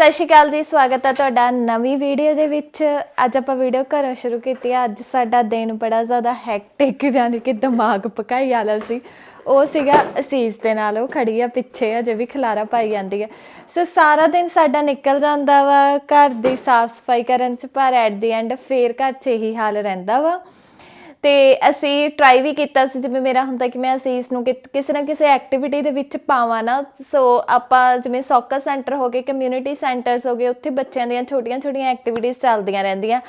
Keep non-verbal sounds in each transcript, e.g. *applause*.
ਸਤਿ ਸ਼੍ਰੀ ਅਕਾਲ ਜੀ, ਸਵਾਗਤ ਹੈ ਤੁਹਾਡਾ ਨਵੀਂ ਵੀਡੀਓ ਦੇ ਵਿੱਚ। ਅੱਜ ਆਪਾਂ ਵੀਡੀਓ ਘਰੋਂ ਸ਼ੁਰੂ ਕੀਤੀ ਹੈ ਅੱਜ ਸਾਡਾ ਦਿਨ ਬੜਾ ਜ਼ਿਆਦਾ ਹੈਕਟਿਕ ਯਾਨੀ ਕਿ ਦਿਮਾਗ ਪਕਾਈ ਵਾਲਾ ਸੀ। ਉਹ ਸੀਗਾ ਅਸੀਸ ਦੇ ਨਾਲ, ਉਹ ਖੜੀ ਆ ਪਿੱਛੇ, ਅਜੇ ਵੀ ਖਲਾਰਾ ਪਾਈ ਜਾਂਦੀ ਹੈ ਸੋ ਸਾਰਾ ਦਿਨ ਸਾਡਾ ਨਿਕਲ ਜਾਂਦਾ ਵਾ, ਘਰ ਦੀ ਸਾਫ਼ ਸਫ਼ਾਈ ਕਰਨ ਚ, ਪਰ ਐਟ ਦੀ ਐਂਡ ਫੇਰ ਘਰ 'ਚ ਇਹੀ ਹਾਲ ਰਹਿੰਦਾ ਵਾ। ਤੇ ਅਸੀਂ ਟਰਾਈ ਵੀ ਕੀਤਾ ਸੀ, ਜਿਵੇਂ ਮੇਰਾ ਹੁੰਦਾ ਕਿ ਮੈਂ ਅਸੀਸ ਨੂੰ ਕਿ- ਕਿਸੇ ਨਾ ਕਿਸੇ ਐਕਟੀਵਿਟੀ ਦੇ ਵਿੱਚ ਪਾਵਾਂ ਨਾ। ਸੋ ਆਪਾਂ ਜਿਵੇਂ ਸੌਕਰ ਸੈਂਟਰ ਹੋ ਗਏ ਕਮਿਊਨਿਟੀ ਸੈਂਟਰਸ ਹੋ ਗਏ, ਉੱਥੇ ਬੱਚਿਆਂ ਦੀਆਂ ਛੋਟੀਆਂ-ਛੋਟੀਆਂ ਐਕਟੀਵਿਟੀਜ਼ ਚੱਲਦੀਆਂ ਰਹਿੰਦੀਆਂ।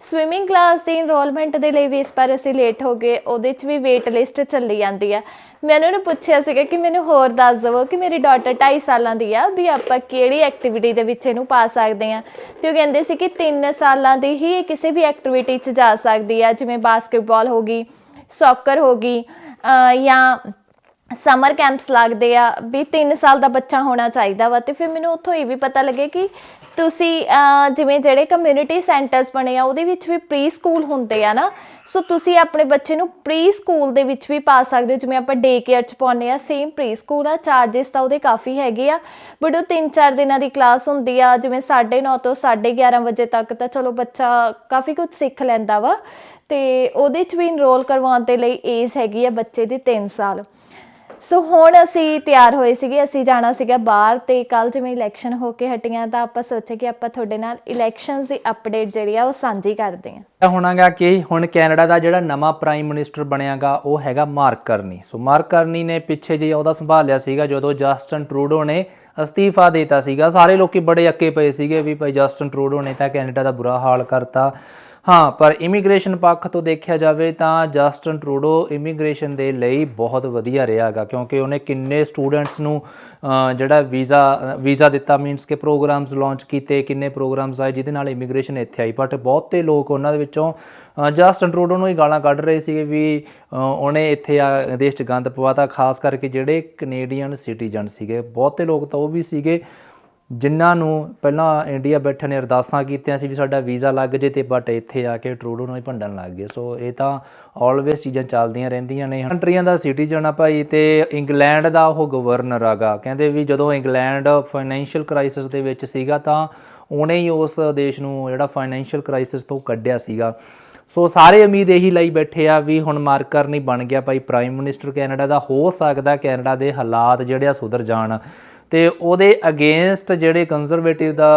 ਸਵਿਮਿੰਗ ਕਲਾਸ ਦੀ ਇਨਰੋਲਮੈਂਟ ਦੇ ਲਈ ਵੀ ਇਸ ਵਾਰ ਅਸੀਂ ਲੇਟ ਹੋ ਗਏ, ਉਹਦੇ 'ਚ ਵੀ ਵੇਟ ਲਿਸਟ ਚੱਲੀ ਜਾਂਦੀ ਆ। ਮੈਂ ਉਹਨਾਂ ਨੂੰ ਪੁੱਛਿਆ ਸੀਗਾ ਕਿ ਮੈਨੂੰ ਹੋਰ ਦੱਸ ਦਵੋ ਕਿ ਮੇਰੀ ਡਾਟਰ 2.5 ਸਾਲਾਂ ਦੀ ਆ, ਵੀ ਆਪਾਂ ਕਿਹੜੀ ਐਕਟੀਵਿਟੀ ਦੇ ਵਿੱਚ ਇਹਨੂੰ ਪਾ ਸਕਦੇ ਆ। ਤੇ ਉਹ ਕਹਿੰਦੇ ਸੀ ਕਿ 3 ਸਾਲਾਂ ਦੀ ਹੀ ਇਹ ਕਿਸੇ ਵੀ ਐਕਟੀਵਿਟੀ 'ਚ ਜਾ ਸਕਦੀ ਆ, ਜਿਵੇਂ ਬਾਸਕਟਬਾਲ ਹੋ ਗਈ ਸੌਕਰ ਹੋ ਗਈ ਜਾਂ ਸਮਰ ਕੈਂਪਸ ਲੱਗਦੇ ਆ, ਵੀ 3 ਸਾਲ ਦਾ ਬੱਚਾ ਹੋਣਾ ਚਾਹੀਦਾ ਵਾ। ਤੇ ਫਿਰ ਮੈਨੂੰ ਉੱਥੋਂ ਇਹ ਵੀ ਪਤਾ ਲੱਗੇ ਕਿ ਤੁਸੀਂ ਜਿਵੇਂ ਜਿਹੜੇ ਕਮਿਊਨਿਟੀ ਸੈਂਟਰਸ ਬਣੇ ਆ, ਉਹਦੇ ਵਿੱਚ ਵੀ ਪ੍ਰੀ ਸਕੂਲ ਹੁੰਦੇ ਆ ਨਾ, ਸੋ ਤੁਸੀਂ ਆਪਣੇ ਬੱਚੇ ਨੂੰ ਪ੍ਰੀ ਸਕੂਲ ਦੇ ਵਿੱਚ ਵੀ ਪਾ ਸਕਦੇ ਹੋ। ਜਿਵੇਂ ਆਪਾਂ ਡੇ ਕੇਅਰ ਚ ਪਾਉਂਦੇ ਆ ਸੇਮ ਪ੍ਰੀ ਸਕੂਲ ਆ ਚਾਰजेस ਤਾਂ ਉਹਦੇ ਕਾਫੀ ਹੈਗੇ ਆ। ਬਟ ਉਹ 3-4 ਦਿਨਾਂ ਦੀ ਕਲਾਸ ਹੁੰਦੀ ਆ, ਜਿਵੇਂ 9:30 ਤੋਂ 11:30 ਵਜੇ ਤੱਕ ਤਾਂ ਚਲੋ ਬੱਚਾ ਕਾਫੀ ਕੁਝ ਸਿੱਖ ਲੈਂਦਾ ਵਾ। ਤੇ ਉਹਦੇ ਚ ਵੀ ਇਨਰੋਲ ਕਰਵਾਉਣ ਦੇ ਲਈ ਏਜ ਹੈਗੀ ਆ ਬੱਚੇ ਦੀ 3 ਸਾਲ। ਸੋ ਹੁਣ ਅਸੀਂ ਤਿਆਰ ਹੋਏ ਸੀਗੇ, ਅਸੀਂ ਜਾਣਾ ਸੀਗਾ ਬਾਹਰ ਤੇ ਕੱਲ ਜਿਵੇਂ ਇਲੈਕਸ਼ਨ ਹੋ ਕੇ ਹਟੀਆਂ ਤਾਂ ਆਪਾਂ ਸੋਚਿਆ ਕਿ ਆਪਾਂ ਤੁਹਾਡੇ ਨਾਲ ਇਲੈਕਸ਼ਨਸ ਦੀ ਅਪਡੇਟ ਜਿਹੜੀ ਆ ਉਹ ਸਾਂਝੀ ਕਰਦੇ ਹਾਂ ਇਹ ਹੋਣਾਗਾ ਕਿ ਹੁਣ ਕੈਨੇਡਾ ਦਾ ਜਿਹੜਾ ਨਵਾਂ ਪ੍ਰਾਈਮ ਮਿਨਿਸਟਰ ਬਣਿਆਗਾ, ਉਹ ਹੈਗਾ ਮਾਰਕ ਕਰਨੀ। ਸੋ ਮਾਰਕ ਕਰਨੀ ਨੇ ਪਿੱਛੇ ਜੇ ਉਹਦਾ ਸੰਭਾਲਿਆ ਸੀਗਾ, ਜਦੋਂ ਜਸਟਨ ਟਰੂਡੋ ਨੇ ਅਸਤੀਫਾ ਦਿੱਤਾ ਸੀਗਾ, ਸਾਰੇ ਲੋਕੀ ਬੜੇ ਅੱਕੇ ਪਏ ਸੀਗੇ ਵੀ ਭਾਈ ਜਸਟਨ ਟਰੂਡੋ ਨੇ ਤਾਂ ਕੈਨੇਡਾ ਦਾ ਬੁਰਾ ਹਾਲ ਕਰਤਾ। ਹਾਂ, ਪਰ ਇਮੀਗ੍ਰੇਸ਼ਨ ਪੱਖ ਤੋਂ ਦੇਖਿਆ ਜਾਵੇ ਤਾਂ ਜਸਟਨ ਟਰੂਡੋ ਇਮੀਗ੍ਰੇਸ਼ਨ ਦੇ ਲਈ ਬਹੁਤ ਵਧੀਆ ਰਿਹਾਗਾ ਕਿਉਂਕਿ ਉਹਨੇ ਕਿੰਨੇ ਸਟੂਡੈਂਟਸ ਨੂੰ ਜਿਹੜਾ ਵੀਜ਼ਾ ਵੀਜ਼ਾ ਦਿੱਤਾ, ਮੀਨਸ ਕਿ ਪ੍ਰੋਗਰਾਮਸ ਲਾਂਚ ਕੀਤੇ, ਕਿੰਨੇ ਪ੍ਰੋਗਰਾਮਸ ਆਏ, ਜਿਹਦੇ ਨਾਲ ਇਮੀਗ੍ਰੇਸ਼ਨ ਇੱਥੇ ਆਈ। ਬਟ ਬਹੁਤੇ ਲੋਕ ਉਹਨਾਂ ਦੇ ਵਿੱਚੋਂ ਜਸਟਨ ਟਰੂਡੋ ਨੂੰ ਹੀ ਗਾਲਾਂ ਕੱਢ ਰਹੇ ਸੀਗੇ ਵੀ ਉਹਨੇ ਇੱਥੇ ਆ, ਦੇਸ਼ 'ਚ ਗੰਦ ਪਵਾਤਾ, ਖਾਸ ਕਰਕੇ ਜਿਹੜੇ ਕੈਨੇਡੀਅਨ ਸਿਟੀਜ਼ਨ ਸੀਗੇ। ਬਹੁਤੇ ਲੋਕ ਤਾਂ ਉਹ ਵੀ ਸੀਗੇ ਜਿਨ੍ਹਾਂ ਨੂੰ ਪਹਿਲਾਂ ਇੰਡੀਆ ਬੈਠੇ ਨੇ ਅਰਦਾਸਾਂ ਕੀਤੀਆਂ ਸੀ ਵੀ ਸਾਡਾ ਵੀਜ਼ਾ ਲੱਗ ਜੇ ਤੇ ਬਟ ਇੱਥੇ ਆ ਕੇ ਟਰੂਡੋ ਨੂੰ ਹੀ ਭੰਡਣ ਲੱਗ ਗਏ। ਸੋ ਇਹ ਤਾਂ ਆਲਵੇਸ ਚੀਜ਼ਾਂ ਚੱਲਦੀਆਂ ਰਹਿੰਦੀਆਂ ਨੇ। ਕੰਟਰੀਆਂ ਦਾ ਸਿਟੀਜ਼ਨ ਆ ਭਾਈ ਤੇ ਇੰਗਲੈਂਡ ਦਾ ਉਹ ਗਵਰਨਰ ਆਗਾ। ਕਹਿੰਦੇ ਵੀ ਜਦੋਂ ਇੰਗਲੈਂਡ ਫਾਈਨੈਂਸ਼ੀਅਲ ਕ੍ਰਾਈਸਿਸ ਦੇ ਵਿੱਚ ਸੀਗਾ ਤਾਂ ਉਹਨੇ ਹੀ ਉਸ ਦੇਸ਼ ਨੂੰ ਜਿਹੜਾ ਫਾਈਨੈਂਸ਼ੀਅਲ ਕ੍ਰਾਈਸਿਸ ਤੋਂ ਕੱਢਿਆ ਸੀਗਾ। ਸੋ ਸਾਰੇ ਉਮੀਦ ਇਹੀ ਲਈ ਬੈਠੇ ਆ ਵੀ ਹੁਣ ਮਾਰਕਰ ਨਹੀਂ ਬਣ ਗਿਆ ਭਾਈ। ਪ੍ਰਾਈਮ ਮਿਨਿਸਟਰ ਕੈਨੇਡਾ ਦਾ ਹੋ ਸਕਦਾ ਕੈਨੇਡਾ ਦੇ ਹਾਲਾਤ ਜਿਹੜੇ ਆ ਸੁਧਰ ਜਾਣ। ਤੇ ਉਹਦੇ ਅਗੇਂਸਟ ਜਿਹੜੇ ਕੰਜ਼ਰਵੇਟਿਵ ਦਾ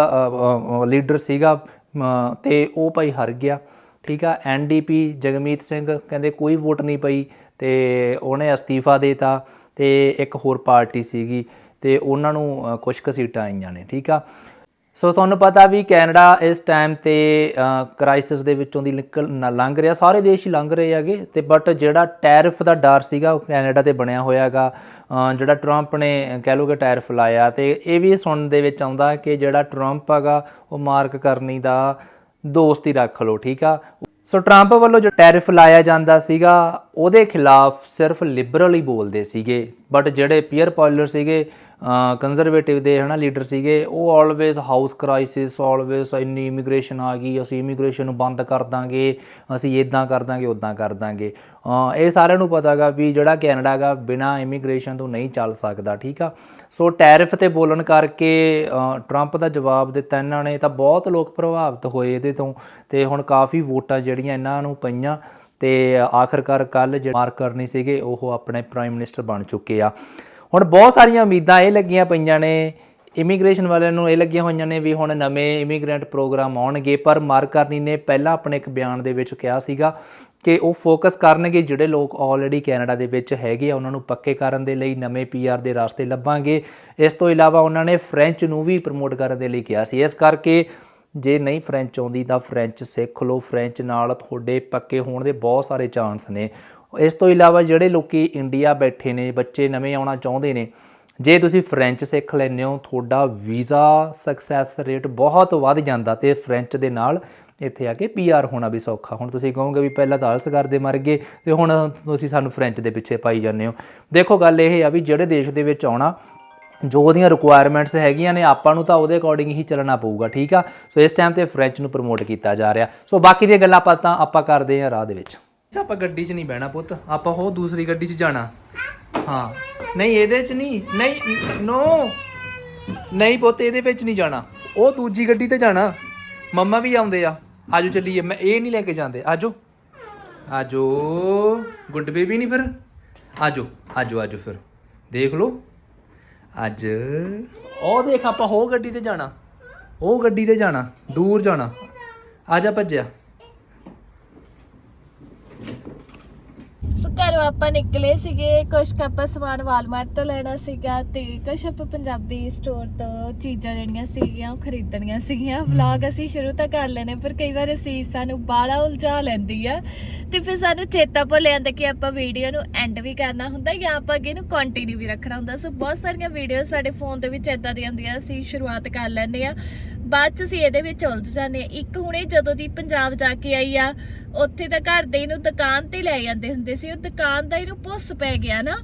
ਲੀਡਰ ਸੀਗਾ ਅ, ਤੇ ਉਹ ਭਾਈ ਹਾਰ ਗਿਆ ਠੀਕ ਆ? ਐਨਡੀਪੀ ਜਗਮੀਤ ਸਿੰਘ ਕਹਿੰਦੇ ਕੋਈ ਵੋਟ ਨਹੀਂ ਪਈ ਤੇ ਉਹਨੇ ਅਸਤੀਫਾ ਦੇਤਾ ਤੇ ਇੱਕ ਹੋਰ ਪਾਰਟੀ ਸੀਗੀ ਤੇ ਉਹਨਾਂ ਨੂੰ ਕੁਝ ਕੁ ਸੀਟਾਂ ਆਈਆਂ ਨੇ ਠੀਕ ਆ? ਸੋ ਤੁਹਾਨੂੰ ਪਤਾ ਵੀ ਕੈਨੇਡਾ ਇਸ ਟਾਈਮ ਤੇ ਕ੍ਰਾਈਸਿਸ ਦੇ ਵਿੱਚੋਂ ਦੀ ਨਿਕਲ, ਨ- ਲੰਘ ਰਿਹਾ। ਸਾਰੇ ਦੇਸ਼ ਹੀ ਲੰਘ ਰਹੇ ਹੈਗੇ ਤੇ ਬਟ ਜਿਹੜਾ ਟੈਰਿਫ ਦਾ ਡਰ ਸੀਗਾ ਉਹ ਕੈਨੇਡਾ ਤੇ ਬਣਿਆ ਹੋਇਆਗਾ ਜਿਹੜਾ ਟਰੰਪ ਨੇ ਕਹਿ ਲਓ ਕਿ ਟੈਰਿਫ ਲਾਇਆ ਤੇ ਇਹ ਵੀ ਸੁਣਨ ਦੇ ਵਿੱਚ ਆਉਂਦਾ ਕਿ ਜਿਹੜਾ ਟਰੰਪ ਹੈਗਾ, ਉਹ ਮਾਰਕ ਕਰਨੀ ਦਾ ਦੋਸਤ ਹੀ ਰੱਖ ਲਓ, ਠੀਕ ਆ? ਸੋ ਟਰੰਪ ਵੱਲੋਂ ਜੋ ਟੈਰਿਫ ਲਾਇਆ ਜਾਂਦਾ ਸੀਗਾ, ਉਹਦੇ ਖਿਲਾਫ ਸਿਰਫ ਲਿਬਰਲ ਹੀ ਬੋਲਦੇ ਸੀਗੇ। ਬਟ ਜਿਹੜੇ ਪੀਅਰ ਪੋਲਰ ਸੀਗੇ ਕੰਜ਼ਰਵੇਟਿਵ ਦੇ ਹਨਾ ਲੀਡਰ ਸੀਗੇ, ਉਹ ਆਲਵੇਸ ਹਾਊਸ ਕ੍ਰਾਈਸਿਸ ਆਲਵੇਸ ਇੰਨੀ ਇਮੀਗ੍ਰੇਸ਼ਨ ਆ ਗਈ, ਅਸੀਂ ਇਮੀਗ੍ਰੇਸ਼ਨ ਨੂੰ ਬੰਦ ਕਰ ਦਾਂਗੇ, ਅਸੀਂ ਇਦਾਂ ਕਰ ਦਾਂਗੇ ਉਦਾਂ ਕਰ ਦਾਂਗੇ। ਇਹ ਸਾਰਿਆਂ ਨੂੰ ਪਤਾਗਾ ਵੀ ਜਿਹੜਾ ਕੈਨੇਡਾ ਗਾ ਬਿਨਾ ਇਮੀਗ੍ਰੇਸ਼ਨ ਤੋਂ ਨਹੀਂ ਚੱਲ ਸਕਦਾ, ਠੀਕ ਆ? ਸੋ ਟੈਰਿਫ ਤੇ ਬੋਲਣ ਕਰਕੇ ਟਰੰਪ ਦਾ ਜਵਾਬ ਦਿੱਤਾ ਇਹਨਾਂ ਨੇ, ਤਾਂ ਬਹੁਤ ਲੋਕ ਪ੍ਰਭਾਵਿਤ ਹੋਏ ਇਹਦੇ ਤੋਂ, ਤੇ ਹੁਣ ਕਾਫੀ ਵੋਟਾਂ ਜਿਹੜੀਆਂ ਇਹਨਾਂ ਨੂੰ ਪਈਆਂ, ਤੇ ਆਖਰਕਾਰ ਕੱਲ ਜਿਹੜੇ ਮਾਰਕ ਕਰਨੀ ਸੀਗੇ, ਉਹ ਆਪਣੇ ਪ੍ਰਾਈਮ ਮਿਨਿਸਟਰ ਬਣ ਚੁੱਕੇ ਆ। ਹੁਣ ਬਹੁਤ ਸਾਰੀਆਂ ਉਮੀਦਾਂ ਇਹ ਲੱਗੀਆਂ ਪਈਆਂ ਨੇ ਇਮੀਗ੍ਰੇਸ਼ਨ ਵਾਲਿਆਂ ਨੂੰ ਇਹ ਲੱਗੀਆਂ ਹੋਈਆਂ ਨੇ ਵੀ ਹੁਣ ਨਵੇਂ ਇਮੀਗ੍ਰੈਂਟ ਪ੍ਰੋਗਰਾਮ ਆਉਣਗੇ, ਪਰ ਮਾਰਕ ਨੇ ਪਹਿਲਾਂ ਆਪਣੇ ਇੱਕ ਬਿਆਨ ਦੇ ਵਿੱਚ ਕਿਹਾ ਸੀਗਾ ਕਿ ਉਹ ਫੋਕਸ ਕਰਨਗੇ ਜਿਹੜੇ ਲੋਕ ਆਲਰੇਡੀ ਕੈਨੇਡਾ ਦੇ ਵਿੱਚ ਹੈਗੇ ਆ, ਉਹਨਾਂ ਨੂੰ ਪੱਕੇ ਕਰਨ ਦੇ ਲਈ ਨਵੇਂ ਪੀਆਰ ਦੇ ਰਸਤੇ ਲੱਭਾਂਗੇ। ਇਸ ਤੋਂ ਇਲਾਵਾ ਉਹਨਾਂ ਨੇ ਫ੍ਰੈਂਚ ਨੂੰ ਵੀ ਪ੍ਰਮੋਟ ਕਰਨ ਦੇ ਲਈ ਕਿਹਾ ਸੀ। ਇਸ ਕਰਕੇ ਜੇ ਨਹੀਂ ਫ੍ਰੈਂਚ ਆਉਂਦੀ ਤਾਂ ਫ੍ਰੈਂਚ ਸਿੱਖ ਲਓ। ਫ੍ਰੈਂਚ ਨਾਲ ਤੁਹਾਡੇ ਪੱਕੇ ਹੋਣ ਦੇ ਬਹੁਤ ਸਾਰੇ ਚਾਂਸ ਨੇ। ਇਸ ਤੋਂ ਇਲਾਵਾ ਜਿਹੜੇ ਲੋਕੀ ਇੰਡੀਆ ਬੈਠੇ ਨੇ, ਬੱਚੇ ਨਵੇਂ ਆਉਣਾ ਚਾਹੁੰਦੇ ਨੇ, ਜੇ ਤੁਸੀਂ ਫ੍ਰੈਂਚ ਸਿੱਖ ਲੈਂਦੇ ਹੋ, ਤੁਹਾਡਾ ਵੀਜ਼ਾ ਸਕਸੈਸ ਰੇਟ ਬਹੁਤ ਵੱਧ ਜਾਂਦਾ ਤੇ ਫ੍ਰੈਂਚ ਦੇ ਨਾਲ ਇੱਥੇ ਆ ਕੇ ਪੀਆਰ ਹੋਣਾ ਵੀ ਸੌਖਾ। ਹੁਣ ਤੁਸੀਂ ਕਹੋਗੇ ਵੀ ਪਹਿਲਾਂ ਤਾਂ ਆਲਸ ਕਰਦੇ ਮਰ ਗਏ ਤੇ ਹੁਣ ਤੁਸੀਂ ਸਾਨੂੰ ਫ੍ਰੈਂਚ ਦੇ ਪਿੱਛੇ ਪਾਈ ਜਾਂਦੇ ਹੋ। ਦੇਖੋ ਗੱਲ ਇਹ ਆ ਵੀ ਜਿਹੜੇ ਦੇਸ਼ ਦੇ ਵਿੱਚ ਆਉਣਾ, ਜੋ ਉਹਦੀਆਂ ਰਿਕੁਆਇਰਮੈਂਟਸ ਹੈਗੀਆਂ ਨੇ, ਆਪਾਂ ਨੂੰ ਤਾਂ ਉਹਦੇ ਅਕੋਰਡਿੰਗ ਹੀ ਚੱਲਣਾ ਪਊਗਾ, ਠੀਕ ਆ? ਸੋ ਇਸ ਟਾਈਮ ਤੇ ਫ੍ਰੈਂਚ ਨੂੰ ਪ੍ਰਮੋਟ ਕੀਤਾ ਜਾ ਰਿਹਾ। ਸੋ ਬਾਕੀ ਦੀਆਂ ਗੱਲਾਂ ਆਪਾਂ ਤਾਂ ਆਪਾਂ ਕਰਦੇ ਹਾਂ ਰਾਹ ਦੇ ਵਿੱਚ। ਆਪਾਂ ਗੱਡੀ 'ਚ ਨਹੀਂ ਬਹਿਣਾ ਪੁੱਤ, ਆਪਾਂ ਉਹ ਦੂਸਰੀ ਗੱਡੀ 'ਚ ਜਾਣਾ। ਹਾਂ। ਨਹੀਂ, ਇਹਦੇ 'ਚ ਨਹੀਂ। ਨਹੀਂ, ਨੋ। ਨਹੀਂ ਪੁੱਤ, ਇਹਦੇ ਵਿੱਚ ਨਹੀਂ ਜਾਣਾ। ਉਹ ਦੂਜੀ ਗੱਡੀ ਤੇ ਜਾਣਾ। ਮੰਮਾ ਵੀ ਆਉਂਦੇ ਆ। ਆਜੋ ਚੱਲੀਏ। ਮੈਂ ਇਹ ਨਹੀਂ ਲੈ ਕੇ ਜਾਂਦੇ। ਆਜੋ। ਆਜੋ। ਗੁੱਡ ਬੇਬੀ ਨਹੀਂ ਫਿਰ? ਆਜੋ। ਆਜੋ ਆਜੋ ਫਿਰ। ਦੇਖ ਲਓ। ਅੱਜ ਉਹ ਦੇਖ, ਆਪਾਂ ਹੋ ਗੱਡੀ ਤੇ ਜਾਣਾ। ਉਹ ਗੱਡੀ ਤੇ ਜਾਣਾ। ਦੂਰ ਜਾਣਾ। ਆਜਾ ਭੱਜਿਆ। ਘਰੋਂ ਆਪਾਂ ਨਿਕਲੇ ਸੀਗੇ ਕੁਛ ਕੁ ਆਪਾਂ ਸਮਾਨ ਵਾਲਮਾਰਟ ਤੋਂ ਲੈਣਾ ਸੀਗਾ ਤੇ ਕੁਛ ਆਪਾਂ ਪੰਜਾਬੀ ਸਟੋਰ ਤੋਂ ਚੀਜ਼ਾਂ ਜਿਹੜੀਆਂ ਸੀਗੀਆਂ ਉਹ ਖਰੀਦਣੀਆਂ ਸੀਗੀਆਂ। ਵਲੌਗ ਅਸੀਂ ਸ਼ੁਰੂ ਤਾਂ ਕਰ ਲੈਣੇ ਪਰ ਕਈ ਵਾਰ ਅਸੀਂ ਸਾਨੂੰ ਬਾਲਾ ਉਲਝਾ ਲੈਂਦੀ ਆ ਤੇ ਫਿਰ ਸਾਨੂੰ ਚੇਤਾ ਭੁੱਲ ਜਾਂਦਾ ਕਿ ਆਪਾਂ ਵੀਡੀਓ ਨੂੰ ਐਂਡ ਵੀ ਕਰਨਾ ਹੁੰਦਾ ਜਾਂ ਆਪਾਂ ਅੱਗੇ ਨੂੰ ਕੰਟੀਨਿਊ ਵੀ ਰੱਖਣਾ ਹੁੰਦਾ। ਸੋ ਬਹੁਤ ਸਾਰੀਆਂ ਵੀਡੀਓ ਸਾਡੇ ਫੋਨ ਦੇ ਵਿੱਚ ਇਦਾਂ ਦੀਆਂ ਹੁੰਦੀਆਂ ਅਸੀਂ ਸ਼ੁਰੂਆਤ ਕਰ ਲੈਂਦੇ ਆ। ਬਾਅਦ ਚ ਅਸੀਂ ਇਹਦੇ ਵਿੱਚ ਉਲਝ ਜਾਂਦੇ ਆ ਇੱਕ ਹੁਣੇ ਜਦੋਂ ਦੀ ਪੰਜਾਬ ਜਾ ਕੇ ਆਈ ਆ, ਉੱਥੇ ਤਾਂ ਘਰ ਦੇ ਇਹਨੂੰ ਦੁਕਾਨ ਤੇ ਲੈ ਜਾਂਦੇ ਹੁੰਦੇ ਸੀ। ਉਹ ਦੁਕਾਨ ਦਾ ਇਹਨੂੰ ਪੁੱਸ ਪੈ ਗਿਆ ਨਾ।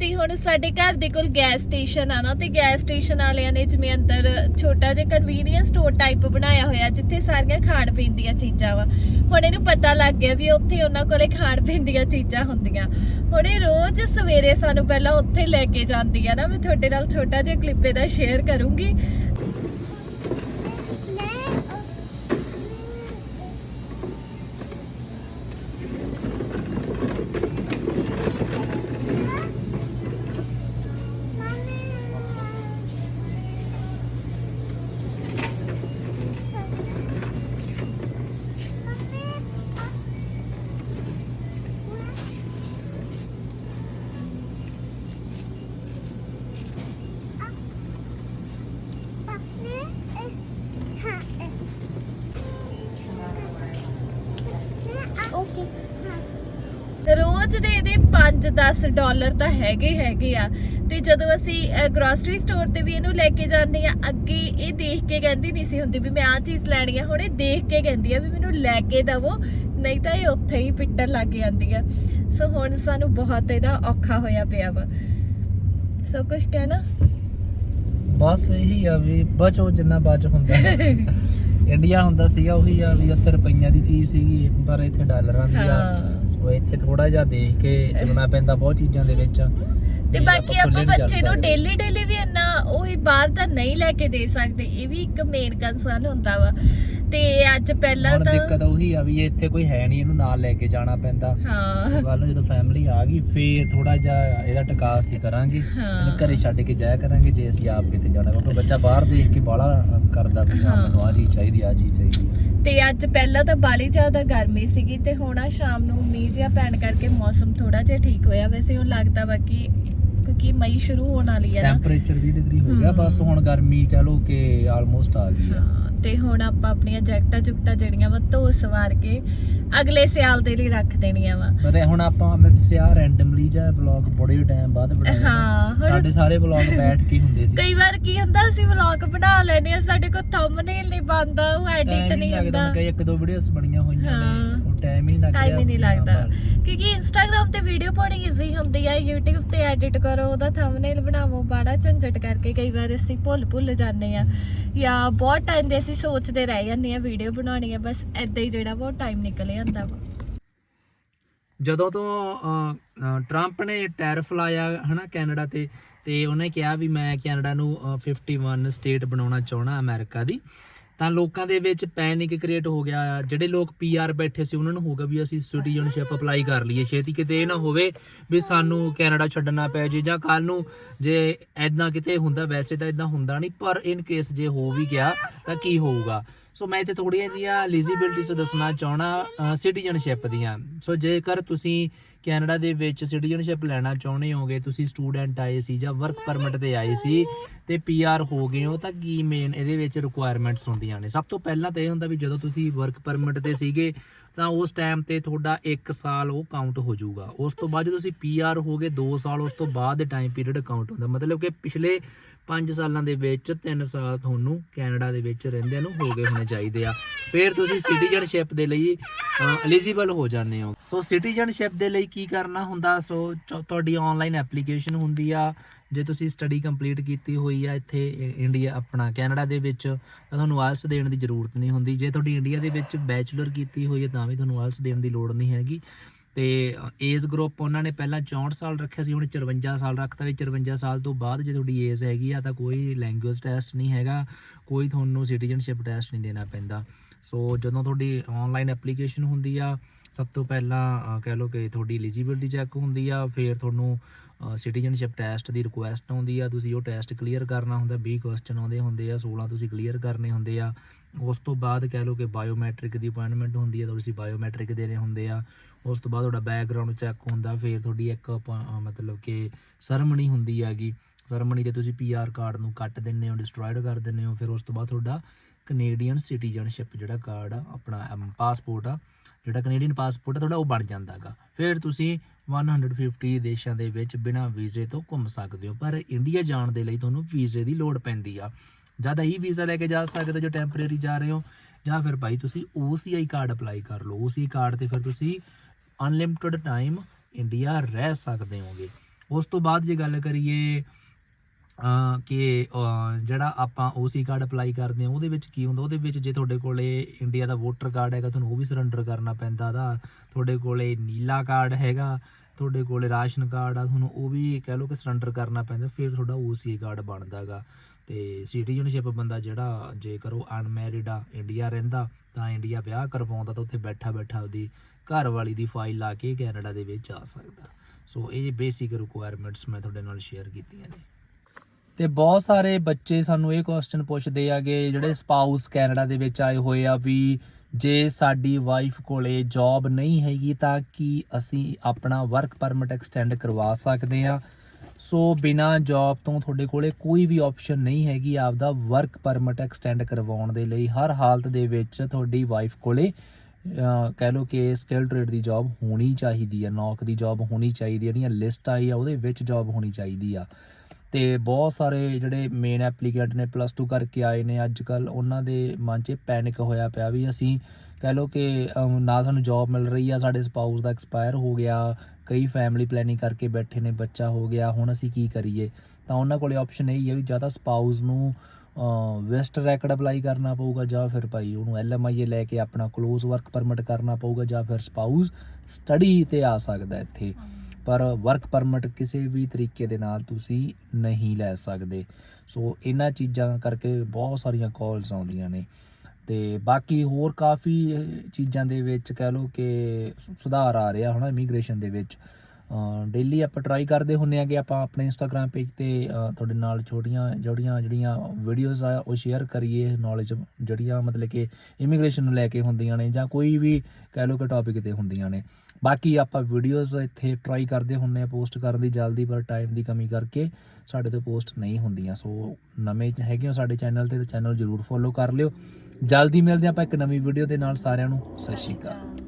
ਤੇ ਹੁਣ ਸਾਡੇ ਘਰ ਦੇ ਕੋਲ ਗੈਸ ਸਟੇਸ਼ਨ ਆ ਨਾ, ਤੇ ਗੈਸ ਸਟੇਸ਼ਨ ਵਾਲਿਆਂ ਨੇ ਜਿਵੇਂ ਅੰਦਰ ਛੋਟਾ ਜਿਹਾ ਕਨਵੀਨੀਅੰਸ ਸਟੋਰ ਟਾਈਪ ਬਣਾਇਆ ਹੋਇਆ, ਜਿੱਥੇ ਸਾਰੀਆਂ ਖਾਣ ਪੀਣ ਦੀਆਂ ਚੀਜ਼ਾਂ ਵਾ। ਹੁਣ ਇਹਨੂੰ ਪਤਾ ਲੱਗ ਗਿਆ ਵੀ ਉੱਥੇ ਉਹਨਾਂ ਕੋਲੇ ਖਾਣ ਪੀਣ ਦੀਆਂ ਚੀਜ਼ਾਂ ਹੁੰਦੀਆਂ। ਹੁਣ ਇਹ ਰੋਜ਼ ਸਵੇਰੇ ਸਾਨੂੰ ਪਹਿਲਾਂ ਉੱਥੇ ਲੈ ਕੇ ਜਾਂਦੀ ਆ ਨਾ। ਮੈਂ ਤੁਹਾਡੇ ਨਾਲ ਛੋਟਾ ਜਿਹਾ ਕਲਿੱਪ ਇਹਦਾ ਸ਼ੇਅਰ ਕਰੂੰਗੀ। 5-10 ਡਾਲਰ ਤਾਂ ਹੈਗੇ ਹੈਗੇ ਆ। ਤੇ ਜਦੋਂ ਅਸੀਂ ਗਰੋਸਰੀ ਸਟੋਰ ਤੇ ਵੀ ਇਹਨੂੰ ਲੈ ਕੇ ਜਾਂਦੇ ਆ ਅੱਗੇ ਇਹ ਦੇਖ ਕੇ ਕਹਿੰਦੀ ਨਹੀਂ ਸੀ ਹੁੰਦੀ ਵੀ ਮੈਂ ਆਹ ਚੀਜ਼ ਲੈਣੀ ਆ ਹੁਣ ਇਹ ਦੇਖ ਕੇ ਕਹਿੰਦੀ ਆ ਵੀ ਮੈਨੂੰ ਲੈ ਕੇ ਦਵੋ ਨਹੀਂ ਤਾਂ ਇਹ ਉੱਥੇ ਹੀ ਪਿੱਟਣ ਲੱਗ ਜਾਂਦੀ ਆ। ਸੋ ਹੁਣ ਸਾਨੂੰ ਬਹੁਤ ਇਹਦਾ ਔਖਾ ਹੋਇਆ ਪਿਆ ਵਾ। ਸੋ ਕੁਝ ਕਹਿਣਾ? ਬਸ ਇਹੀ ਆ ਵੀ ਬਚੋ ਜਿੰਨਾ ਬਚ ਹੁੰਦਾ। *laughs* ਇੰਡੀਆ ਹੁੰਦਾ ਸੀਗਾ ਉਹੀ ਆ ਵੀ ਉੱਥੇ ਰੁਪਈਆਂ ਦੀ ਚੀਜ਼ ਸੀਗੀ ਪਰ ਇੱਥੇ ਡਾਲਰਾਂ ਦੀ ਆ। ਇੱਥੇ ਥੋੜਾ ਜਿਹਾ ਦੇਖ ਕੇ ਚੱਲਣਾ ਪੈਂਦਾ ਬਹੁਤ ਚੀਜ਼ਾਂ ਦੇ ਵਿੱਚ ਤੇ ਬਾਕੀ ਆਪਾਂ ਬੱਚੇ ਨੂੰ। ਡੇਲੀ ਡੇਲੀ ਵੀ ਇੰਨਾ ਉਹੀ ਬਾਹਰ ਦਾ ਨਹੀਂ ਲੈ ਕੇ ਦੇ ਸਕਦੇ ਇਹ ਵੀ ਇੱਕ ਮੇਨ ਕੰਸਰਨ ਹੁੰਦਾ ਵਾ ਤੇ ਅੱਜ ਪਹਿਲਾਂ ਤਾਂ ਦਿੱਕਤ ਉਹੀ ਆ ਵੀ ਇੱਥੇ ਕੋਈ ਹੈ ਨਹੀਂ ਇਹਨੂੰ ਨਾਲ ਲੈ ਕੇ ਜਾਣਾ ਪੈਂਦਾ ਹਾਂ ਕੱਲ ਨੂੰ ਜਦੋਂ ਫੈਮਿਲੀ ਆ ਗਈ ਫੇਰ ਥੋੜਾ ਜਿਹਾ ਇਹਦਾ ਟਿਕਾਸ ਹੀ ਕਰਾਂਗੇ। ਇਹਨੂੰ ਘਰੇ ਛੱਡ ਕੇ ਜਾਇਆ ਕਰਾਂਗੇ ਜੇ ਅਸੀਂ ਆਪ ਕਿਤੇ ਜਾਣਾ ਕਿਉਂਕਿ ਬੱਚਾ ਬਾਹਰ ਦੇਖ ਕੇ ਬਾਹਲਾ ਕਰਦਾ ਵੀ ਹਾਂ। ਮੈਨੂੰ ਆ ਚੀਜ਼ ਚਾਹੀਦੀ ਆ ਚੀਜ਼ ਚਾਹੀਦੀ ਆ ਤੇ ਅੱਜ ਪਹਿਲਾਂ ਤਾਂ ਬਾਲੀ ਜ਼ਿਆਦਾ ਗਰਮੀ ਸੀਗੀ ਤੇ ਹੁਣ ਆ ਸ਼ਾਮ ਨੂੰ ਮੀਂਹ ਜਿਹਾ ਪੈਣ ਕਰਕੇ ਮੌਸਮ ਥੋੜਾ ਜਿਹਾ ਠੀਕ ਹੋਇਆ ਵੈਸੇ ਹੁਣ ਲੱਗਦਾ ਵਾ ਕਿ ਕਿਉਂਕਿ ਮਈ ਸ਼ੁਰੂ ਹੋਣ ਵਾਲੀ ਹੈ ਨਾ ਟੈਂਪਰੇਚਰ 20 ਡਿਗਰੀ ਹੋ ਗਿਆ। ਬਸ ਹੁਣ ਗਰਮੀ ਕਹ ਲੋ ਕਿ ਆਲਮੋਸਟ ਆ ਗਈ ਆ ਤੇ ਹੁਣ ਆਪਾਂ ਆਪਣੀਆਂ ਜੈਕਟਾਂ ਜੁਕਟਾਂ ਜਿਹੜੀਆਂ ਵਾ ਧੋ ਸਵਾਰ ਕੇ ਅਗਲੇ ਸਿਆਲ ਦੇ ਲਈ ਰੱਖ ਦੇਣੀਆਂ ਵਾ ਪਰ ਹੁਣ ਆਪਾਂ ਮੈਂ ਰੈਂਡਮਲੀ ਜਾਂ ਵਲੌਗ ਬੜੇ ਟਾਈਮ ਬਾਅਦ ਬਣਾਏ ਨੇ। ਹਾਂ ਸਾਡੇ ਸਾਰੇ ਵਲੌਗ ਬੈਠ ਕੇ ਹੁੰਦੇ ਸੀ। ਕਈ ਵਾਰ ਕੀ ਹੁੰਦਾ ਅਸੀਂ ਵਲੌਗ ਬਣਾ ਲੈਨੇ ਆ ਸਾਡੇ ਕੋਲ ਥੰਬਨੇਲ ਨਹੀਂ ਬਣਦਾ ਉਹ ਐਡਿਟ ਨਹੀਂ ਹੁੰਦਾ। ਕਈ ਇੱਕ ਦੋ ਵੀਡੀਓਜ਼ ਬਣੀਆਂ ਹੋਈਆਂ। ਨੇ ਉਹ ਟਾਈਮ ਹੀ ਨਹੀਂ ਲੱਗਦਾ ਟਾਈਮ ਹੀ ਨਹੀਂ ਲੱਗਦਾ। ਕਿਉਂਕਿ ਇੰਸਟਾਗ੍ਰam ਤੇ ਵੀਡੀਓ ਪਾਉਣੀ ਈਜ਼ੀ ਹੁੰਦੀ ਆ YouTube ਤੇ ਐਡਿਟ ਕਰੋ ਉਹਦਾ ਥੰਬਨੇਲ ਬਣਾਵੋ ਬੜਾ ਝੰਜਟ ਕਰਕੇ ਕਈ ਵਾਰ ਅਸੀਂ ਭੁੱਲ ਭੁੱਲ ਜਾਂਦੇ ਆ ਜਾਂ ਬਹੁਤ ਟਾਈਮ ਦੇ ਅਸੀਂ ਸੋਚਦੇ ਰਹਿ ਜਾਂਦੇ ਆ ਵੀਡੀਓ ਬਣਾਉਣੀ ਆ ਬਸ ਐਦਾਂ ਹੀ ਜਿਹੜਾ ਬਹੁਤ ਟਾਈਮ ਨਿਕਲ ਜਾਂਦਾ ਵਾ। ਜਦੋਂ ਤੋਂ ਟਰੰਪ ਨੇ ਟੈਰਿਫ ਲਾਇਆ ਹਨਾ ਕੈਨੇਡਾ ਤੇ ਤੇ ਉਹਨੇ ਕਿਹਾ ਵੀ ਮੈਂ ਕੈਨੇਡਾ ਨੂੰ ਅਹ, 51 ਸਟੇਟ ਬਣਾਉਣਾ ਚਾਹਣਾ ਅਮਰੀਕਾ ਦੀ ਤਾਂ ਲੋਕਾਂ ਦੇ ਵਿੱਚ ਪੈਨਿਕ ਕ੍ਰੀਏਟ ਹੋ ਗਿਆ। ਜਿਹੜੇ ਲੋਕ ਪੀਆਰ ਬੈਠੇ ਸੀ ਉਹਨਾਂ ਨੂੰ ਹੋਗਾ ਵੀ ਅਸੀਂ ਸਿਟੀਜ਼ਨਸ਼ਿਪ ਅਪਲਾਈ ਕਰ ਲਈਏ। ਛੇਤੀ ਕਿਤੇ ਇਹ ਨਾ ਹੋਵੇ ਵੀ ਸਾਨੂੰ ਕੈਨੇਡਾ ਛੱਡਣਾ ਪੈ ਜੇ ਜਾਂ ਕੱਲ ਨੂੰ ਜੇ ਐਦਾਂ ਕਿਤੇ ਹੁੰਦਾ ਵੈਸੇ ਤਾਂ ਇਦਾਂ ਹੁੰਦਾ ਨਹੀਂ ਪਰ ਇਨ ਕੇਸ ਜੇ ਹੋ ਵੀ ਗਿਆ ਤਾਂ ਕੀ ਹੋਊਗਾ? ਸੋ ਮੈਂ ਇੱਥੇ ਥੋੜੀਆਂ ਜੀਆਂ ਐਲੀਜੀਬਿਲਟੀਸ ਦੱਸਣਾ ਚਾਹਣਾ ਸਿਟੀਜ਼ਨਸ਼ਿਪ ਦੀਆਂ। ਸੋ ਜੇਕਰ ਤੁਸੀਂ ਕੈਨੇਡਾ ਦੇ ਵਿੱਚ ਸਿਟੀਜ਼ਨਸ਼ਿਪ ਲੈਣਾ ਚਾਹੁੰਦੇ ਹੋਗੇ, ਤੁਸੀਂ ਸਟੂਡੈਂਟ ਆਏ ਸੀ ਜਾਂ ਵਰਕ ਪਰਮਿਟ ਤੇ ਆਏ ਸੀ ਤੇ ਪੀਆਰ ਹੋ ਗਏ ਹੋ, ਤਾਂ ਕੀ ਮੇਨ ਇਹਦੇ ਵਿੱਚ ਰਿਕੁਆਇਰਮੈਂਟਸ ਹੁੰਦੀਆਂ ਨੇ? ਸਭ ਤੋਂ ਪਹਿਲਾਂ ਤਾਂ ਇਹ ਹੁੰਦਾ ਵੀ ਜਦੋਂ ਤੁਸੀਂ ਵਰਕ ਪਰਮਿਟ ਤੇ ਸੀਗੇ ਤਾਂ ਉਸ ਟਾਈਮ ਤੇ ਤੁਹਾਡਾ 1 ਸਾਲ ਉਹ ਕਾਊਂਟ ਹੋ ਜਾਊਗਾ। ਉਸ ਤੋਂ ਬਾਅਦ ਜਦੋਂ ਤੁਸੀਂ ਪੀਆਰ ਹੋ ਗਏ 2 ਸਾਲ, ਉਸ ਤੋਂ ਬਾਅਦ ਦੇ ਟਾਈਮ ਪੀਰੀਅਡ ਕਾਊਂਟ ਹੁੰਦਾ। ਮਤਲਬ ਕਿ ਪਿਛਲੇ 5 ਸਾਲਾਂ ਦੇ ਵਿੱਚ 3 ਸਾਲ ਤੁਹਾਨੂੰ ਕੈਨੇਡਾ ਦੇ ਵਿੱਚ ਰਹਿੰਦਿਆਂ ਨੂੰ ਹੋ ਗਏ ਹੋਣੇ ਚਾਹੀਦੇ ਆ। ਫਿਰ ਤੁਸੀਂ *laughs* ਸਿਟੀਜ਼ਨਸ਼ਿਪ ਦੇ ਲਈ ਐਲੀਜੀਬਲ ਹੋ ਜਾਂਦੇ ਹੋ। ਸੋ ਸਿਟੀਜ਼ਨਸ਼ਿਪ ਦੇ ਲਈ ਕੀ ਕਰਨਾ ਹੁੰਦਾ? ਸੋ ਤੁਹਾਡੀ ਆਨਲਾਈਨ ਐਪਲੀਕੇਸ਼ਨ ਹੁੰਦੀ ਆ ਜੇ ਤੁਸੀਂ ਸਟੱਡੀ ਕੰਪਲੀਟ ਕੀਤੀ ਹੋਈ ਆ ਇੱਥੇ ਇੰਡੀਆ ਆਪਣਾ ਕੈਨੇਡਾ ਦੇ ਵਿੱਚ ਤਾਂ ਤੁਹਾਨੂੰ ਆਇਲਸ ਦੇਣ ਦੀ ਜ਼ਰੂਰਤ ਨਹੀਂ ਹੁੰਦੀ। ਜੇ ਤੁਹਾਡੀ ਇੰਡੀਆ ਦੇ ਵਿੱਚ ਬੈਚਲਰ ਕੀਤੀ ਹੋਈ ਹੈ ਤਾਂ ਵੀ ਤੁਹਾਨੂੰ ਆਇਲਸ ਦੇਣ ਦੀ ਲੋੜ ਨਹੀਂ ਹੈਗੀ। ਤੇ ਏਜ ਗਰੁੱਪ ਉਹਨਾਂ ਨੇ ਪਹਿਲਾਂ 64 ਸਾਲ ਰੱਖਿਆ ਸੀ ਹੁਣ 54 ਸਾਲ ਰੱਖਤਾ ਵੀ। 54 ਸਾਲ ਤੋਂ ਬਾਅਦ ਜੇ ਤੁਹਾਡੀ ਏਜ ਹੈਗੀ ਆ ਤਾਂ ਕੋਈ ਲੈਂਗੁਏਜ ਟੈਸਟ ਨਹੀਂ ਹੈਗਾ। ਕੋਈ ਤੁਹਾਨੂੰ ਸਿਟੀਜ਼ਨਸ਼ਿਪ ਟੈਸਟ ਨਹੀਂ ਦੇਣਾ ਪੈਂਦਾ। ਸੋ ਜਦੋਂ ਤੁਹਾਡੀ ਆਨਲਾਈਨ ਐਪਲੀਕੇਸ਼ਨ ਹੁੰਦੀ ਆ ਸਭ ਤੋਂ ਪਹਿਲਾਂ ਕਹਿ ਲਓ ਕਿ ਤੁਹਾਡੀ ਐਲੀਜੀਬਿਲਟੀ ਚੈੱਕ ਹੁੰਦੀ ਆ ਫਿਰ ਤੁਹਾਨੂੰ ਸਿਟੀਜ਼ਨਸ਼ਿਪ ਟੈਸਟ ਦੀ ਰਿਕੁਐਸਟ ਆਉਂਦੀ ਆ ਤੁਸੀਂ ਉਹ ਟੈਸਟ ਕਲੀਅਰ ਕਰਨਾ ਹੁੰਦਾ 20 ਕੁਐਸਚਨ ਆਉਂਦੇ ਹੁੰਦੇ ਆ 16 ਤੁਸੀਂ ਕਲੀਅਰ ਕਰਨੇ ਹੁੰਦੇ ਆ। ਉਸ ਤੋਂ ਬਾਅਦ ਕਹਿ ਲਓ ਕਿ ਬਾਇਓਮੈਟ੍ਰਿਕ ਦੀ ਅਪਾਇੰਟਮੈਂਟ ਹੁੰਦੀ ਆ ਤੁਸੀਂ ਬਾਇਓਮੈਟ੍ਰਿਕ ਦੇਣੇ ਹੁੰਦੇ ਆ। ਉਸ ਤੋਂ ਬਾਅਦ ਤੁਹਾਡਾ ਬੈਕਗ੍ਰਾਉਂਡ ਚੈੱਕ ਹੁੰਦਾ ਫਿਰ ਤੁਹਾਡੀ ਇੱਕ ਆਪਾਂ, ਮਤਲਬ ਕਿ ਸਰਮਣੀ ਹੁੰਦੀ ਹੈਗੀ। ਸਰਮਣੀ ਤੇ ਤੁਸੀਂ ਪੀਆਰ ਕਾਰਡ ਨੂੰ ਕੱਟ ਦਿੰਦੇ ਹੋ ਡਿਸਟਰੋਇਡ ਕਰ ਦਿੰਦੇ ਹੋ ਫਿਰ ਉਸ ਤੋਂ ਬਾਅਦ ਤੁਹਾਡਾ ਕੈਨੇਡੀਅਨ ਸਿਟੀਜ਼ਨਸ਼ਿਪ ਜਿਹੜਾ ਕਾਰਡ ਆ, ਆਪਣਾ ਪਾਸਪੋਰਟ ਆ, ਜਿਹੜਾ ਕੈਨੇਡੀਅਨ ਪਾਸਪੋਰਟ ਆ, ਤੁਹਾਡਾ ਉਹ ਬਣ ਜਾਂਦਾਗਾ ਫਿਰ ਤੁਸੀਂ 150 ਦੇਸ਼ਾਂ ਦੇ ਵਿੱਚ ਬਿਨਾਂ ਵੀਜ਼ੇ ਤੋਂ ਘੁੰਮ ਸਕਦੇ ਹੋ, ਪਰ ਇੰਡੀਆ ਜਾਣ ਦੇ ਲਈ ਤੁਹਾਨੂੰ ਵੀਜ਼ੇ ਦੀ ਲੋੜ ਪੈਂਦੀ ਆ। ਜਾਂ ਤਾਂ ਹੀ ਵੀਜ਼ਾ ਲੈ ਕੇ ਜਾ ਸਕਦੇ ਹੋ ਜੋ ਟੈਂਪਰੇਰੀ ਜਾ ਰਹੇ ਹੋ, ਜਾਂ ਫਿਰ ਭਾਈ ਤੁਸੀਂ OCI ਕਾਰਡ ਅਪਲਾਈ ਕਰ ਲਓ। OCI ਕਾਰਡ ਤੇ ਫਿਰ ਤੁਸੀਂ ਅਨਲਿਮਿਟਿਡ ਟਾਈਮ ਇੰਡੀਆ ਰਹਿ ਸਕਦੇ ਹੋਗੇ। ਉਸ ਤੋਂ ਬਾਅਦ ਜੇ ਗੱਲ ਕਰੀਏ ਕਿ ਜਿਹੜਾ ਆਪਾਂ OC ਕਾਰਡ ਅਪਲਾਈ ਕਰਦੇ ਹਾਂ, ਉਹਦੇ ਵਿੱਚ ਕੀ ਹੁੰਦਾ? ਉਹਦੇ ਵਿੱਚ ਜੇ ਤੁਹਾਡੇ ਕੋਲੇ ਇੰਡੀਆ ਦਾ ਵੋਟਰ ਕਾਰਡ ਹੈਗਾ, ਤੁਹਾਨੂੰ ਉਹ ਵੀ ਸਰੈਂਡਰ ਕਰਨਾ ਪੈਂਦਾ ਦਾ ਤੁਹਾਡੇ ਕੋਲੇ ਨੀਲਾ ਕਾਰਡ ਹੈਗਾ, ਤੁਹਾਡੇ ਕੋਲੇ ਰਾਸ਼ਨ ਕਾਰਡ ਆ, ਤੁਹਾਨੂੰ ਉਹ ਵੀ ਕਹਿ ਲਓ ਕਿ ਸਰੈਂਡਰ ਕਰਨਾ ਪੈਂਦਾ, ਫਿਰ ਤੁਹਾਡਾ OCA ਕਾਰਡ ਬਣਦਾਗਾ ਤੇ ਸਿਟੀਜ਼ਨਸ਼ਿਪ ਬੰਦਾ ਜਿਹੜਾ ਜੇਕਰ ਉਹ ਅਨਮੈਰਿਡ ਆ ਇੰਡੀਆ ਰਹਿੰਦਾ, ਤਾਂ ਇੰਡੀਆ ਵਿਆਹ ਕਰਵਾਉਂਦਾ, ਤਾਂ ਉੱਥੇ ਬੈਠਾ ਬੈਠਾ ਉਹਦੀ ਘਰ ਵਾਲੀ ਦੀ ਫਾਈਲ ਲਾ ਕੇ ਕੈਨੇਡਾ ਦੇ ਵਿੱਚ ਆ ਸਕਦਾ। ਸੋ ਇਹ ਬੇਸਿਕ ਰਿਕੁਆਇਰਮੈਂਟਸ ਮੈਂ ਤੁਹਾਡੇ ਨਾਲ ਸ਼ੇਅਰ ਕੀਤੀਆਂ ਨੇ। ਤੇ ਬਹੁਤ ਸਾਰੇ ਬੱਚੇ ਸਾਨੂੰ ਇਹ ਕੁਐਸਚਨ ਪੁੱਛਦੇ ਆਗੇ ਜਿਹੜੇ ਸਪਾਊਸ ਕੈਨੇਡਾ ਦੇ ਵਿੱਚ ਆਏ ਹੋਏ ਆ ਵੀ ਜੇ ਸਾਡੀ ਵਾਈਫ ਕੋਲੇ ਜੌਬ ਨਹੀਂ ਹੈਗੀ ਤਾਂ ਕੀ ਅਸੀਂ ਆਪਣਾ ਵਰਕ ਪਰਮਿਟ ਐਕਸਟੈਂਡ ਕਰਵਾ ਸਕਦੇ ਆ? ਸੋ ਬਿਨਾ ਜੌਬ ਤੋਂ ਤੁਹਾਡੇ ਕੋਲੇ ਕੋਈ ਵੀ ਆਪਸ਼ਨ ਨਹੀਂ ਹੈਗੀ ਆਪਦਾ ਵਰਕ ਪਰਮਿਟ ਐਕਸਟੈਂਡ ਕਰਵਾਉਣ ਦੇ ਲਈ। ਹਰ ਹਾਲਤ ਦੇ ਵਿੱਚ ਤੁਹਾਡੀ ਵਾਈਫ ਕੋਲੇ ਕਹਿ ਲਓ ਕਿ ਸਕਿੱਲ ਟ੍ਰੇਡ ਦੀ ਜੌਬ ਹੋਣੀ ਚਾਹੀਦੀ ਆ ਨੌਕ ਦੀ ਜੌਬ ਹੋਣੀ ਚਾਹੀਦੀ ਆ, ਜਿਹੜੀਆਂ ਲਿਸਟ ਆਈ ਆ, ਉਹਦੇ ਵਿੱਚ ਜੌਬ ਹੋਣੀ ਚਾਹੀਦੀ ਆ। ਤੇ ਬਹੁਤ ਸਾਰੇ ਜਿਹੜੇ ਮੇਨ ਐਪਲੀਕੈਂਟ ਨੇ ਪਲੱਸ 2 ਕਰਕੇ ਆਏ ਨੇ ਅੱਜ ਕੱਲ ਉਹਨਾਂ ਦੇ ਮਨ 'ਚ ਪੈਨਿਕ ਹੋਇਆ ਪਿਆ ਵੀ ਅਸੀਂ ਕਹਿ ਲਓ ਕਿ ਨਾ ਸਾਨੂੰ ਜੌਬ ਮਿਲ ਰਹੀ ਆ, ਸਾਡੇ ਸਪਾਊਸ ਦਾ ਐਕਸਪਾਇਰ ਹੋ ਗਿਆ, ਕਈ ਫੈਮਿਲੀ ਪਲੈਨਿੰਗ ਕਰਕੇ ਬੈਠੇ ਨੇ, ਬੱਚਾ ਹੋ ਗਿਆ, ਹੁਣ ਅਸੀਂ ਕੀ ਕਰੀਏ? ਤਾਂ ਉਹਨਾਂ ਕੋਲੇ ਆਪਸ਼ਨ ਇਹ ਹੀ ਹੈ ਵੀ ਜਾਂ ਤਾਂ ਸਪਾਊਸ ਨੂੰ ਵੈਸਟ ਰੈਕਡ ਅਪਲਾਈ ਕਰਨਾ ਪਊਗਾ ਜਾਂ ਫਿਰ ਭਾਈ ਉਹਨੂੰ ਐਲਐਮਆਈਏ ਲੈ ਕੇ ਆਪਣਾ ਕਲੋਜ਼ ਵਰਕ ਪਰਮਿਟ ਕਰਨਾ ਪਊਗਾ ਜਾਂ ਫਿਰ ਸਪਾਊਸ ਸਟੱਡੀ ਤੇ ਆ ਸਕਦਾ ਇੱਥੇ। ਪਰ ਵਰਕ ਪਰਮਿਟ ਕਿਸੇ ਵੀ ਤਰੀਕੇ ਦੇ ਨਾਲ ਤੁਸੀਂ ਨਹੀਂ ਲੈ ਸਕਦੇ। ਸੋ ਇਹਨਾਂ ਚੀਜ਼ਾਂ ਕਰਕੇ ਬਹੁਤ ਸਾਰੀਆਂ ਕਾਲਸ ਆਉਂਦੀਆਂ ਨੇ। ਤੇ ਬਾਕੀ ਹੋਰ ਕਾਫੀ ਚੀਜ਼ਾਂ ਦੇ ਵਿੱਚ ਕਹਿ ਲਓ ਕਿ ਸੁਧਾਰ ਆ ਰਿਹਾ ਹੁਣ ਇਮੀਗ੍ਰੇਸ਼ਨ ਦੇ ਵਿੱਚ। ਡੇਲੀ ਆਪਾਂ ਟਰਾਈ ਕਰਦੇ ਹੁੰਨੇ ਆ ਕਿ ਆਪਾਂ ਆਪਣੇ ਇੰਸਟਾਗ੍ਰam ਪੇਜ ਤੇ ਤੁਹਾਡੇ ਨਾਲ ਛੋਟੀਆਂ ਜਿਹੜੀਆਂ ਜਿਹੜੀਆਂ ਵੀਡੀਓਜ਼ ਆ, ਉਹ ਸ਼ੇਅਰ ਕਰੀਏ ਨੌਲੇਜ ਜਿਹੜੀਆਂ ਮਤਲਬ ਕਿ ਇਮੀਗ੍ਰੇਸ਼ਨ ਨੂੰ ਲੈ ਕੇ ਹੁੰਦੀਆਂ ਨੇ ਜਾਂ ਕੋਈ ਵੀ ਕਹਿ ਲਓ ਕਿ ਟੌਪਿਕ ਤੇ ਹੁੰਦੀਆਂ ਨੇ। ਬਾਕੀ ਆਪਾਂ ਵੀਡੀਓਜ਼ ਇੱਥੇ ਟਰਾਈ ਕਰਦੇ ਹੁੰਨੇ ਆ ਪੋਸਟ ਕਰਨ ਦੀ ਜਲਦੀ, ਪਰ ਟਾਈਮ ਦੀ ਕਮੀ ਕਰਕੇ ਸਾਡੇ ਤੋਂ ਪੋਸਟ ਨਹੀਂ ਹੁੰਦੀਆਂ। ਸੋ ਨਵੇਂ ਹੈਗੇ ਹੋ ਸਾਡੇ ਚੈਨਲ ਤੇ ਤਾਂ ਚੈਨਲ ਜਰੂਰ ਫੋਲੋ ਕਰ ਲਿਓ। ਜਲਦੀ ਮਿਲਦੇ ਆਪਾਂ ਇੱਕ ਨਵੀਂ ਵੀਡੀਓ ਦੇ ਨਾਲ ਸਾਰਿਆਂ ਨੂੰ। ਸਤਿ ਸ਼੍ਰੀ ਅਕਾਲ।